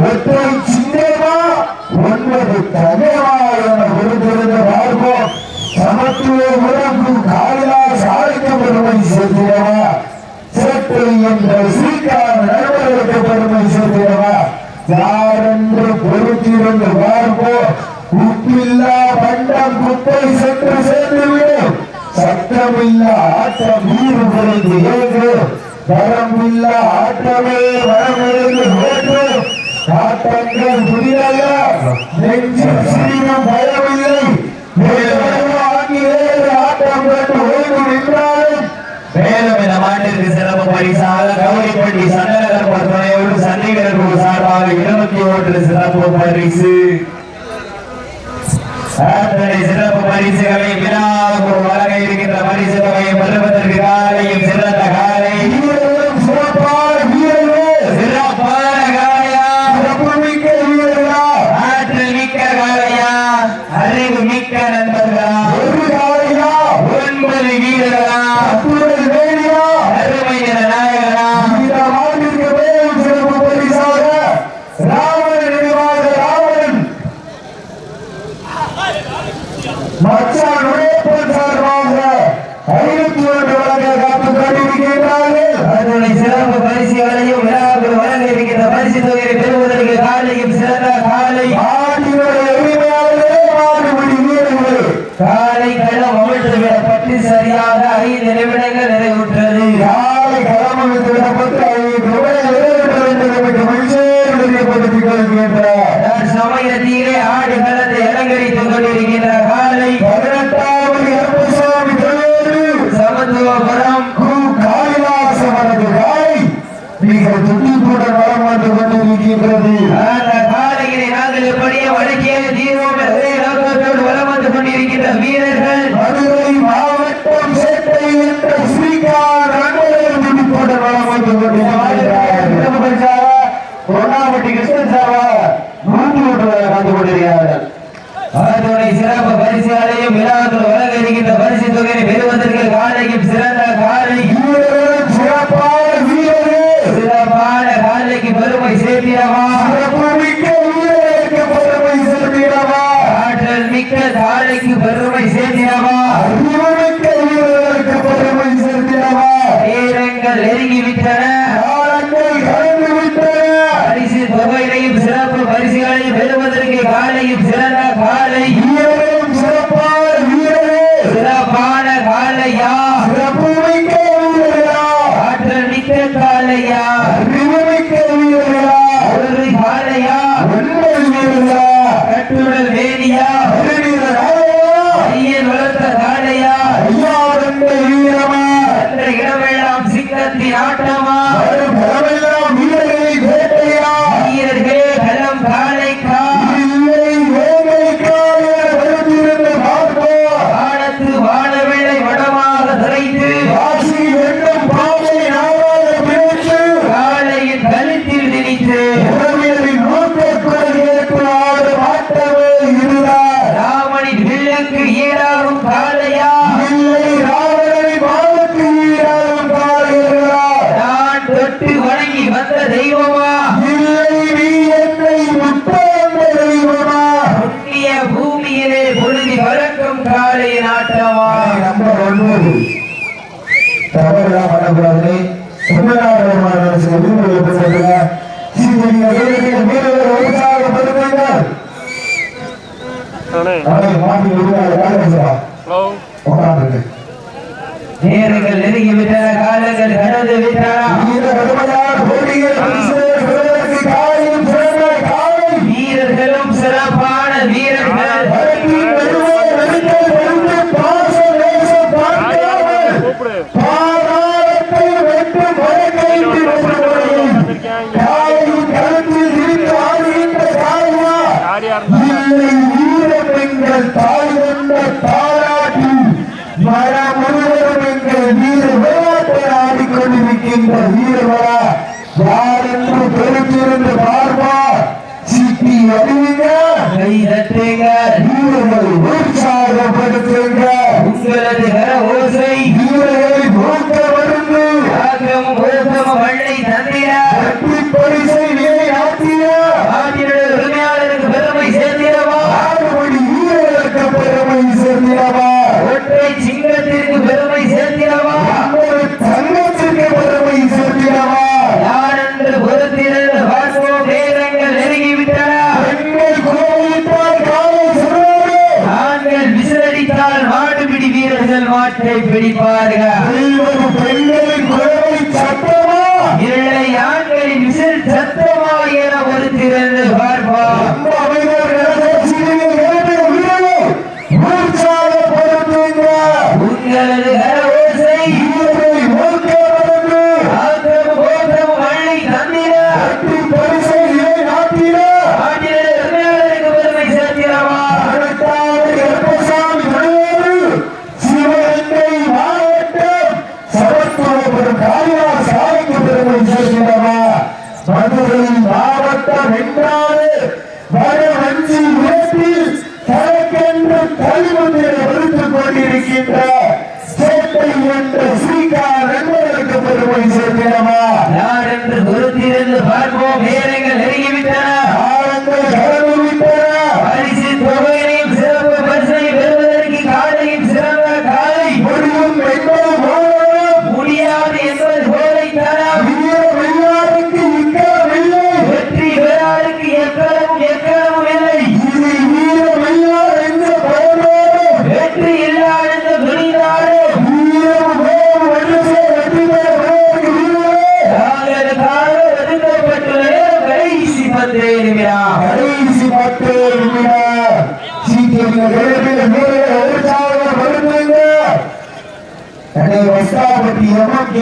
ஒற்றை சின்னமா ஒன்பது தகைவா என பொறுத்திருந்த பார்ப்போம் சமத்துவ உறவு காலிலா சாதிக்க பெருமை சேர்த்திடவா? சேட்டை என்ற சீக்கான நண்பர்களுக்கு பெருமை சேர்த்திடவா? யார் என்று பொறுத்திருந்து பார்ப்போம் உப்பில்லா பண்டம் குப்பை சென்று சேர்ந்துவிடும் சத்தமில்லா ஆட்டம் வீறு குறைந்து ஏற்று வரமில்லா ஆட்டமே வரமிருந்து ஏற்று தங்கள் புதிதல்ல நெஞ்சில் சிறிதும் பயமில்லை. ஆட்டம் கண்டு ஓய்வு நின்றாலும் மேலும் இந்த மாட்டிற்கு சிறப்பு பரிசாக கௌரிப்பட்டி சந்தனகர்பர் துணையோடு சண்டிகர் குழு சார்பாக இருபத்தி ஒன்று சிறப்பு பரிசு. அத்தனை சிறப்பு பரிசுகளை விழாவுக்கு வழங்க இருக்கின்ற பரிசு தொகையை பெறுவதற்கு আল্লাহ கூடாது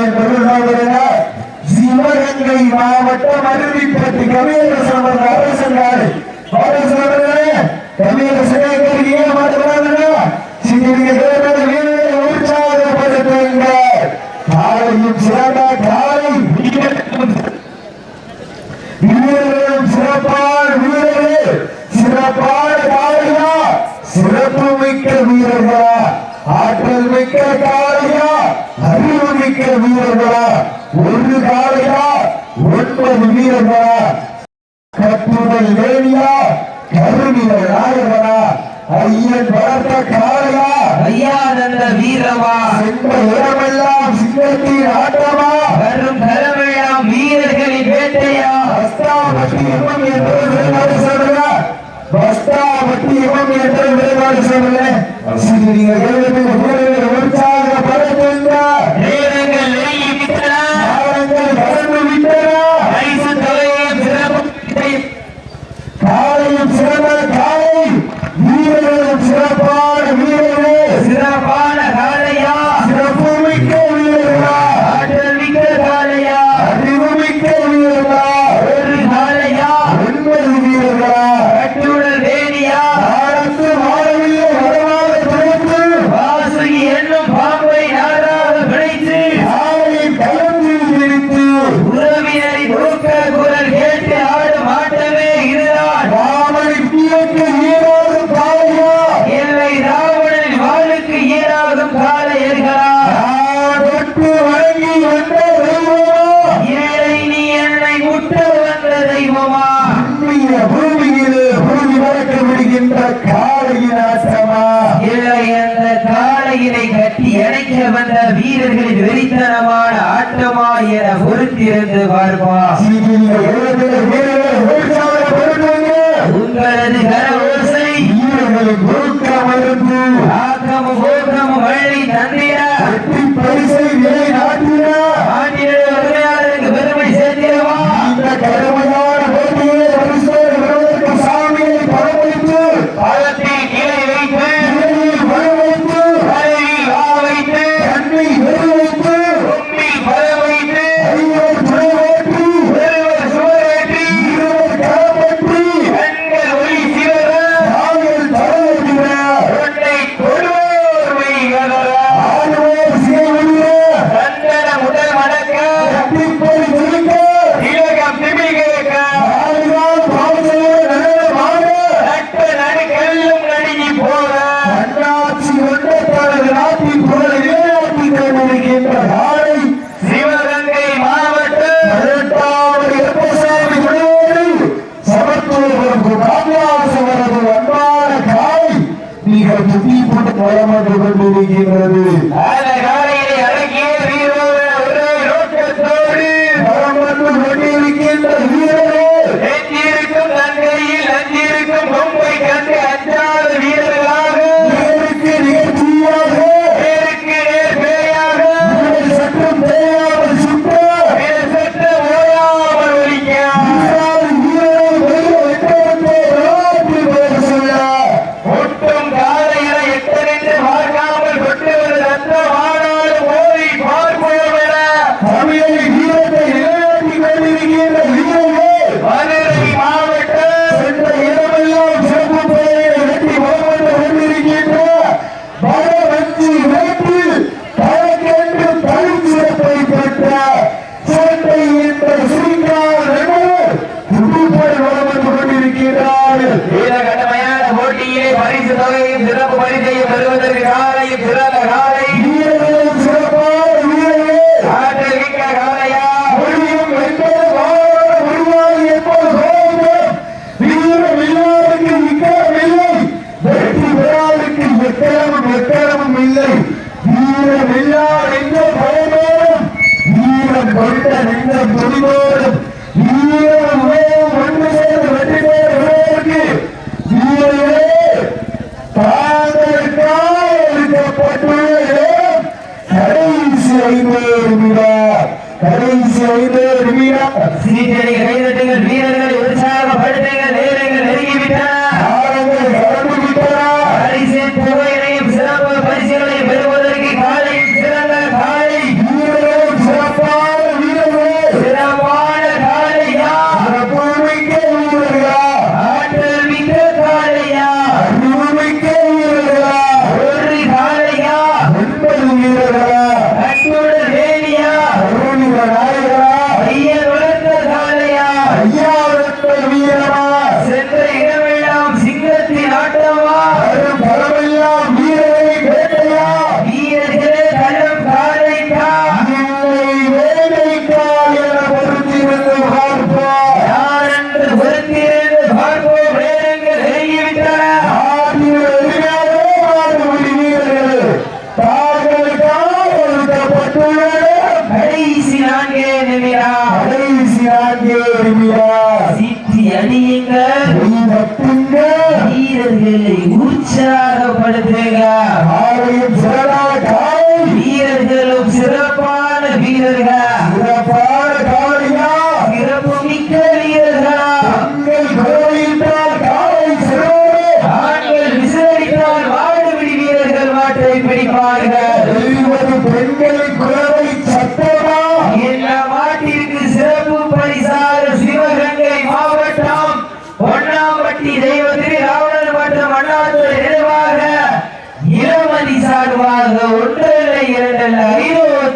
என்பவர்களாக சிவகங்கை மாவட்டம் அருவிப்பட்டு கவியரசு அவர்கள் அரசங்காடு அரசு அவர்களே கவியரசு ஏன் மாட்டுகிறாங்க சிறிய வீரர்களை உற்சாகப்படுத்துங்க காலையும் சிறந்த காலை வீரர்களும் சிறப்பான வீரர்களே சிறப்பான காலையா சிறப்பு மிக்க வீரர்களா ஆற்றல் மிக்க காலையா அறிவுமிக்க வீரர்களா? ஒரு காலையா ஒன்பது வீரர்களா? கட்டுதல் வேணியா கருவில நாயகனா? ஐயன் வளர்த்த காலையா ஐயா நல்ல வீரமா சென்ற இடமெல்லாம் சிங்கத்தின் ஆட்டமா? வரும் தரமெல்லாம் வீரர்களின் வேட்டையா? பஸ்தாபட்டி எம்எம் என்று வேறுபாடு சொல்லுங்க. பஸ்தாபட்டி எம்எம் என்று வேறுபாடு சொல்லுங்க. நீங்கள் கேள்வி ಪಂಚಾಯತ್ ಬರೋದ್ರಿಂದ காளையின் ஆசிரமா இளைய அந்த காளையினை கட்டி அணைக்க வந்த வீரர்களின் வெறித்தனமான ஆட்டமா என பொறுத்திருந்து பார்ப்பா. உங்களது கர ஓசை ஆக்கமும் ஓக்கமும் வழி தந்திரா பரிசை நிலை நாட்டினா புத்தி போட்டு காலமாக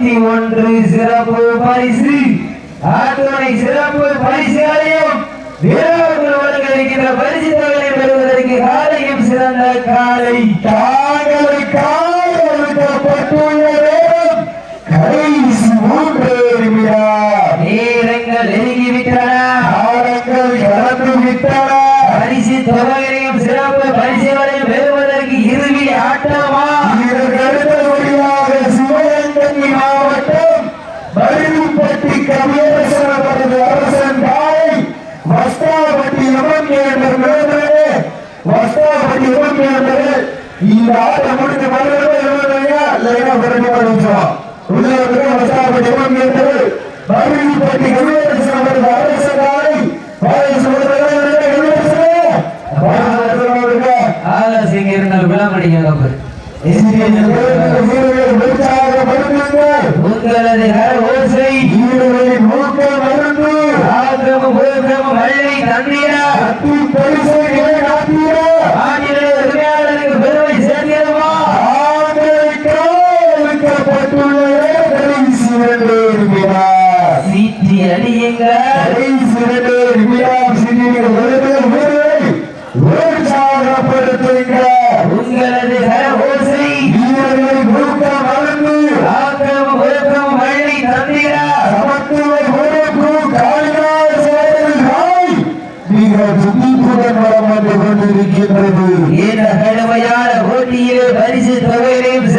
இருபத்தி ஒன்று சிறப்பு பரிசு. ஆத்துணை சிறப்பு பரிசுகளையும் வீரர்கள் வருகின்ற பரிசு தொகையை பெறுவதற்கு காலையும் சிறந்த காலை தாங்களை காலை ஒழுக்கப்பட்டுள்ள நேரம் கடைசி மூன்று நிமிடம். நேரங்கள் நெருங்கிவிட்டன. காலங்கள் கடந்து விட்டன பரிசு தொகையையும் சிறப்பு பரிசுகளையும் பெறுவதற்கு இறுதி ஆட்டமா இதற்கு அடுத்தபடியாக சிவகங்கை மாவட்டம் மருதுப்பட்டி கவியரசன் அவரது அரசன் காலை வஸ்தாபட்டி எமன் என்ற மேலே வஸ்தாபட்டி எமன் என்பது இந்த ஆட்டம் முடிஞ்ச மறுபடியும் எழுதுறீங்க இல்லைன்னா விரட்டி படிச்சோம் உள்ள வந்து வஸ்தாபட்டி எமன் என்பது மருதுப்பட்டி கவியரசன் அவரது அரசன் காலை கவியரசன் ஆலோசனை இருந்தால் உற்சாகப்படுத்துங்கள் உங்களது ஓசை. வீரர்களின் நோக்கம் மருந்து ஆக்கிரம பூக்கிரம மழை தண்ணீரா அத்தி பரிசை நிலைநாட்டிய ஆங்கில உரிமையாளருக்கு பெருமை சேர்க்கிறோமா ஆதரிக்கப்பட்டுள்ள கடைசி இரண்டு நிமிடம் சீட்டி அடியுங்க கடைசி இரண்டு நிமிடம் சிறிய வீரர்கள் வீரரை உற்சாகப்படுத்துங்கள் உங்களது கர ஓசை வீரர்களின் நோக்கம் மருந்து ஆக்கிரம பூக்கிரம மழை தண்ணீரா சமத்துவ பொறுப்பு காலினால் செயல்கள் மிக துடிப்புடன் வளம் வந்து கொண்டிருக்கின்றது இந்த கடுமையான போட்டியிலே பரிசு தொகையிலையும்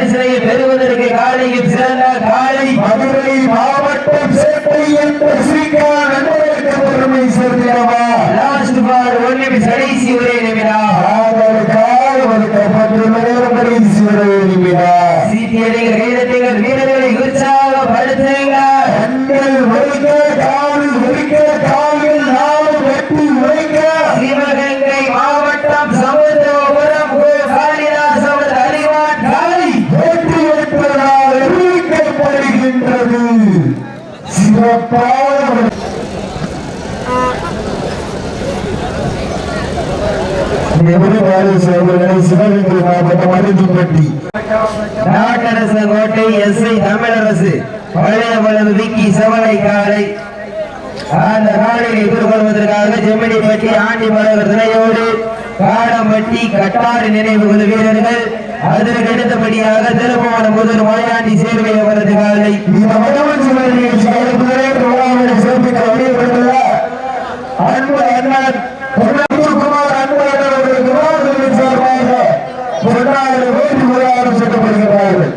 சிறப்பு பரிசனையும் பெறுவதற்கு காலையும் சிறந்த காலை மதுரை மாவட்டம் சேட்டை என்ற ஸ்ரீகா நண்பர்களுக்கு பெருமை சேர்க்கிறவா லாஸ்ட் பால் ஒன்றும் கடைசி ஒரே நிமிடம் ஆதலுக்காக ஒதுக்கப்பட்டுள்ள நேரம் கடைசி வரை நிமிடம் சீட்டியடிகள் வீரத்திகள் வீரர்களை உற்சாகப்படுத்துங்க கண்கள் ஒழிக்க காலில் ஒழிக்க காலில் நாளும் வெட்டி ஒழிக்க சிவகங்கை மாவட்டம் சமுத்திரபுரம் கோ காளிதாஸ் அவரது அறிவான் காலை வெற்றி பெற்றதால் அறிவிக்கப்படுகின்றது சிறப்பான சிவகங்கை மாவட்டம் நாட்டரசு கோட்டை எஸ் ஐ தமிழரசு பழைய வளவு விக்கி செவலை காலை அந்த காலையை எதிர்கொள்வதற்காக ஜெமினிப்பட்டி துணையோடு காடம்பட்டி கட்டாறு நினைவுகள் வீரர்கள் அதற்கு அடுத்தபடியாக திருப்பவனம் முதல் மாயாண்டி சேர்வை அவரது காலை இந்த மகவன் சிவன் நிகழ்ச்சி சிறப்பிக்க வழிபடுத்துள்ள அன்பு அண்ணன் பொன்னம்புக்குமார் அன்பு அண்ணன் அவர்கள் விவாதத்தின் சார்பாக பொன்னாளர் வேண்டி விழாவில் சொல்லப்படுகிறார்கள்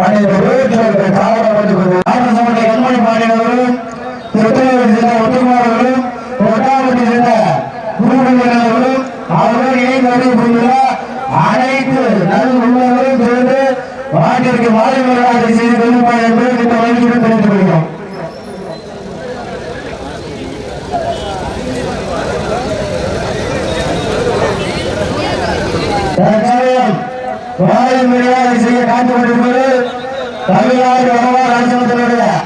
அனைவரும் காலம் வந்து கொண்டு கண்மணி பாடினவர்களும் திருத்தலூர் சேர்ந்த ஒட்டுமார்களும் பொன்னாவட்டி சேர்ந்த குருமணியர்களும் அவர்கள் இணைந்து அறிவிப்புள்ள அனைத்து நல் உள்ளவர்களும் சேர்ந்து நாட்டிற்கு மாலை செய்து கொள்ளுமாறு என்பதை இந்த வழியுடன் கொள்கிறோம். தற்சமயம் மாலை செய்ய காத்துக் கொண்டிருப்பது தமிழ்நாடு வரலாறு